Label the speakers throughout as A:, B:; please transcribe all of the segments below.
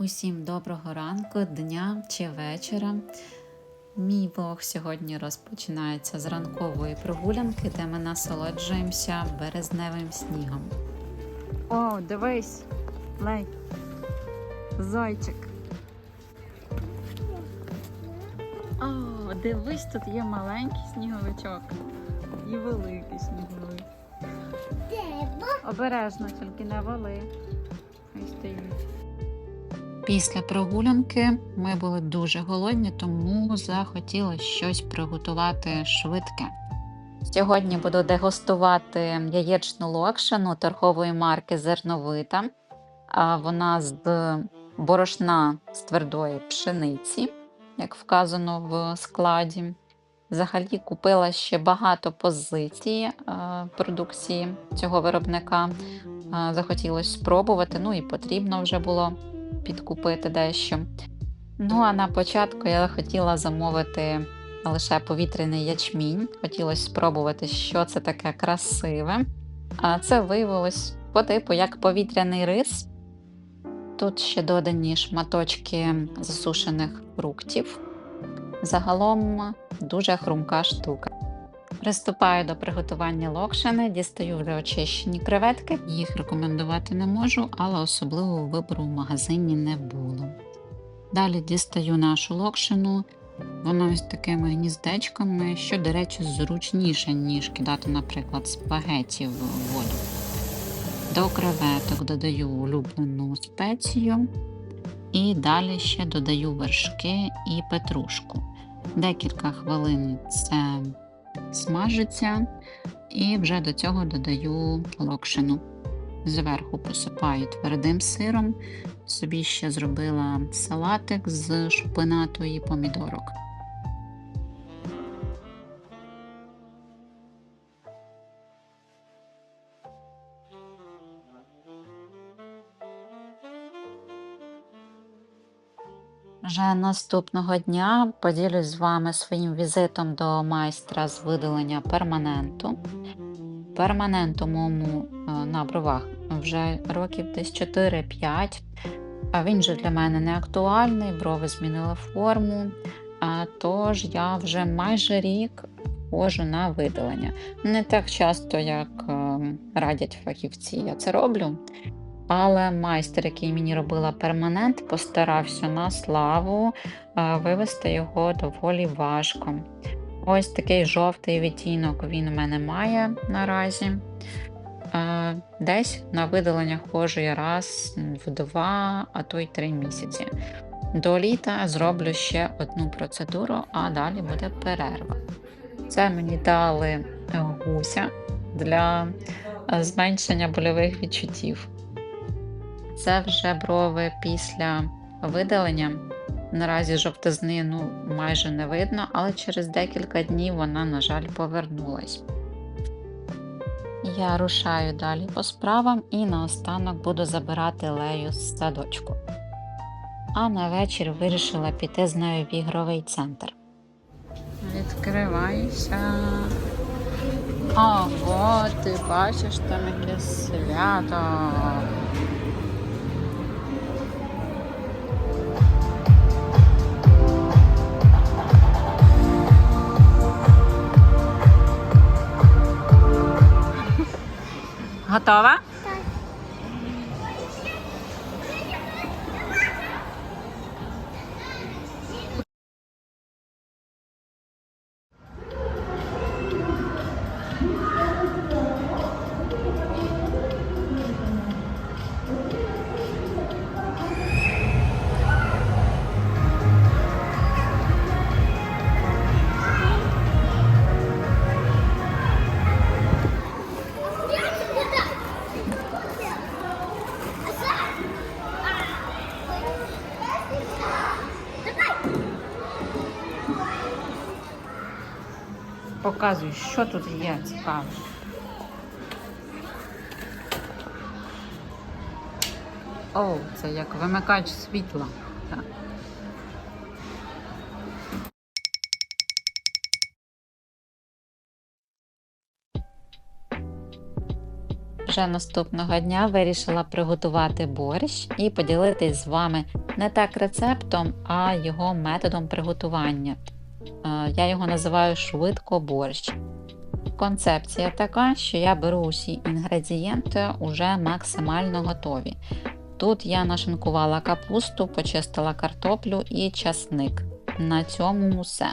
A: Усім доброго ранку, дня чи вечора. Мій влог сьогодні розпочинається з ранкової прогулянки, де ми насолоджуємося березневим снігом. О, дивись, лей, зайчик. О, дивись, тут є маленький сніговичок і великий сніговик. Обережно, тільки не вали. Хай стоїть. Після прогулянки ми були дуже голодні, тому захотіли щось приготувати швидке. Сьогодні буду дегустувати яєчну локшину торгової марки Зерновита. Вона з борошна з твердої пшениці, як вказано в складі. Взагалі купила ще багато позицій е, продукції цього виробника. Е, Захотілося спробувати, ну і потрібно вже було підкупити дещо. Ну, а на початку я хотіла замовити лише повітряний ячмінь. Хотілося спробувати, що це таке красиве. А це виявилось по типу як повітряний рис. Тут ще додані шматочки засушених фруктів. Загалом дуже хрумка штука. Приступаю до приготування локшини, дістаю вже очищені креветки. Їх рекомендувати не можу, але особливого вибору в магазині не було. Далі дістаю нашу локшину. Вона ось такими гніздечками, що, до речі, зручніше, ніж кидати, наприклад, спагеті в воду. До креветок додаю улюблену спецію. І далі ще додаю вершки і петрушку. Декілька хвилин це смажиться, і вже до цього додаю локшину. Зверху посипаю твердим сиром. Собі ще зробила салатик з шпинату і помідорок. Вже наступного дня поділюсь з вами своїм візитом до майстра з видалення перманенту. Перманент у моєму е, на бровах вже років десь 4-5, а він же для мене не актуальний, брови змінили форму. Тож я вже майже рік ходжу на видалення. Не так часто, як е, радять фахівці, я це роблю. Але майстер, який мені робила перманент, постарався на славу е, вивести його доволі важко. Ось такий жовтий відтінок він у мене має наразі. Е, Десь на видалення ходжу я раз в два, а то й три місяці. До літа зроблю ще одну процедуру, а далі буде перерва. Це мені дали гуся для е, зменшення больових відчуттів. Це вже брови після видалення. Наразі жовтизни ну, майже не видно, але через декілька днів вона, на жаль, повернулась. Я рушаю далі по справам і наостанок буду забирати Лею з садочку. А на вечір вирішила піти з нею в ігровий центр. Відкривайся. Ого, ти бачиш там яке свято. Готова? Показую, що тут є цікаве. О, це як вимикач світла. Вже наступного дня вирішила приготувати борщ і поділитись з вами не так рецептом, а його методом приготування. Я його називаю швидко борщ. Концепція така, що я беру усі інгредієнти уже максимально готові. Тут я нашинкувала капусту, почистила картоплю і часник. На цьому все.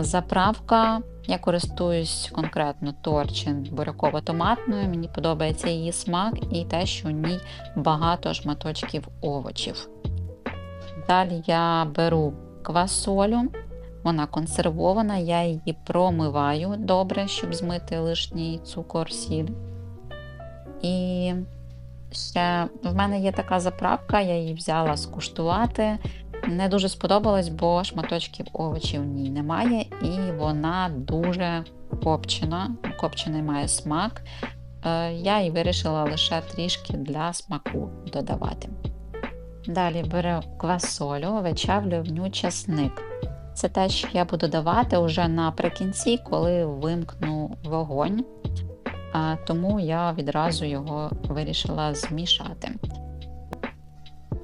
A: Заправка. Я користуюсь конкретно торчин буряково-томатною. Мені подобається її смак і те, що в ній багато шматочків овочів. Далі я беру квасолю, вона консервована, я її промиваю добре, щоб змити лишній цукор, сіль. І ще в мене є така заправка, я її взяла скуштувати. Не дуже сподобалось, бо шматочків овочів в ній немає, і вона дуже копчена. Копчений має смак. Е, Я її вирішила лише трішки для смаку додавати. Далі беру квасолю, вичавлю в ню часник. Це те, що я буду давати вже наприкінці, коли вимкну вогонь, тому я відразу його вирішила змішати.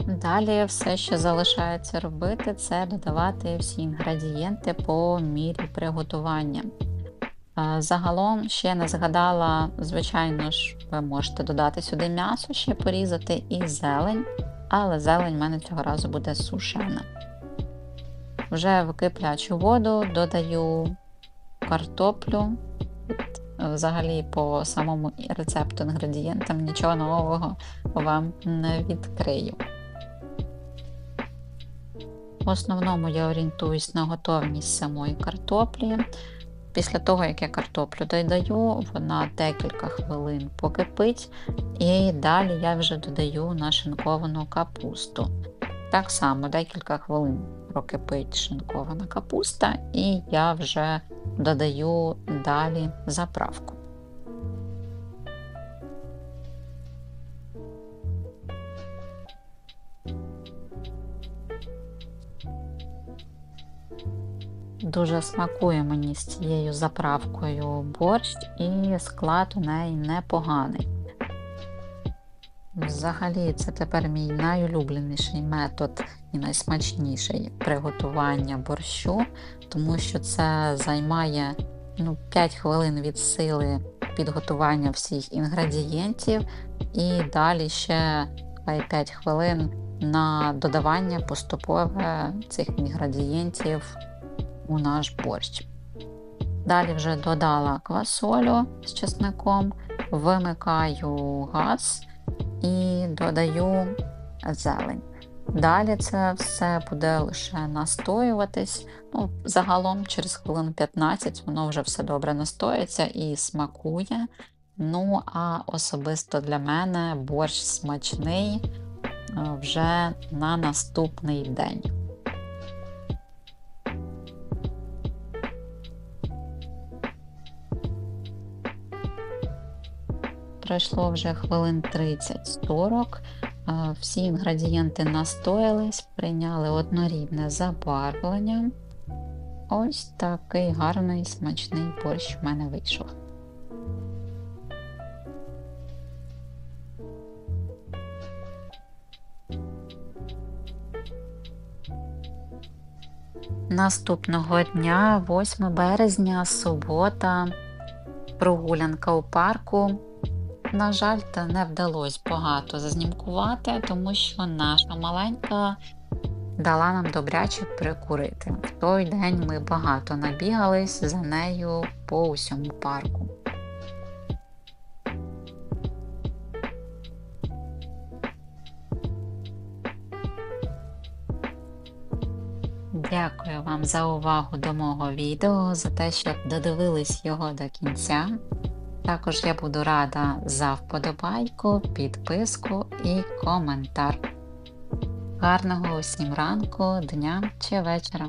A: Далі все, що залишається робити, це додавати всі інгредієнти по мірі приготування. Загалом ще не згадала, звичайно ж, ви можете додати сюди м'ясо, ще порізати і зелень, але зелень в мене цього разу буде сушена. Вже в киплячу воду додаю картоплю. Взагалі, по самому рецепту інгредієнтам нічого нового вам не відкрию. В основному я орієнтуюсь на готовність самої картоплі. Після того, як я картоплю додаю, вона декілька хвилин покипить, і далі я вже додаю нашинковану капусту. Так само декілька хвилин прокипить шинкована капуста, і я вже додаю далі заправку. Дуже смакує мені з цією заправкою борщ, і склад у неї непоганий. Взагалі, це тепер мій найулюбленіший метод і найсмачніший приготування борщу, тому що це займає ну, 5 хвилин від сили підготування всіх інгредієнтів, і далі ще 5 хвилин на додавання поступове цих інгредієнтів у наш борщ. Далі вже додала квасолю з чесником, вимикаю газ і додаю зелень. Далі це все буде лише настоюватись. Ну, Загалом через хвилин 15 воно вже все добре настоїться і смакує. Ну, а особисто для мене борщ смачний вже на наступний день. Пройшло вже хвилин 30-40. Всі інгредієнти настоялись, прийняли однорідне забарвлення. Ось такий гарний смачний борщ в мене вийшов. Наступного дня, 8 березня, субота, прогулянка у парку. На жаль, та не вдалося багато зазнімкувати, тому що наша маленька дала нам добряче прикурити. В той день ми багато набігались за нею по усьому парку. Дякую вам за увагу до мого відео, за те, що додивились його до кінця. Також я буду рада за вподобайку, підписку і коментар. Гарного усім ранку, дня чи вечора!